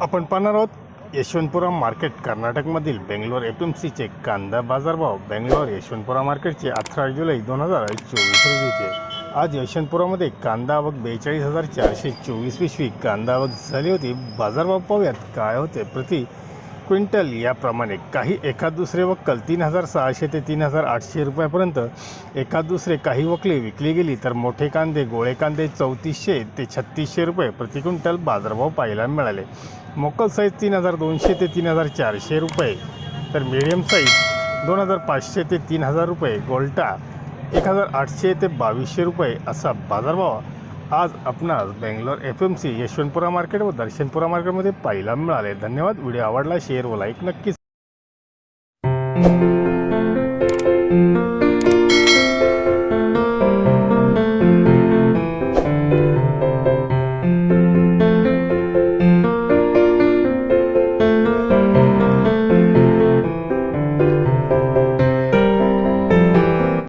आपण पाहणार आहोत यशवंतपुरा मार्केट कर्नाटकमधील बेंगलोर एफ एम सीचे कांदा बाजारभाव. बेंगलोर यशवंतपुरा मार्केटचे अठरा जुलै दोन हजार चोवीस रोजीचे. आज यशवंतपुरामध्ये कांदा आवक बेचाळीस हजार चारशे चोवीस पिशवी. कांदा आवक झाली होती. बाजारभाव पाहूयात. काय होते? प्रति क्विंटल याप्रमाणे काही एखाद दुसरे वक्कल तीन हजार सहाशे ते तीन हजार आठशे रुपयापर्यंत एखाद दुसरे काही वकले विकली गेली तर मोठे कांदे गोळे कांदे चौतीसशे ते छत्तीसशे रुपये प्रति क्विंटल बाजारभाव पाहायला मिळाले. मोकल साईज तीन हजार दोनशे ते तीन हजार चारशे रुपये. तर मिडियम साईज दोन हजार पाचशे ते तीन हजार रुपये. गोल्टा एक हजार आठशे ते बावीसशे रुपये असा बाजारभाव आज आपणास Bangalore F M C Yeshwantpura market व दर्शनपुरा मार्केटमध्ये पाहायला मिळाले. धन्यवाद. व्हिडिओ आवडला शेअर व लाईक नक्कीच.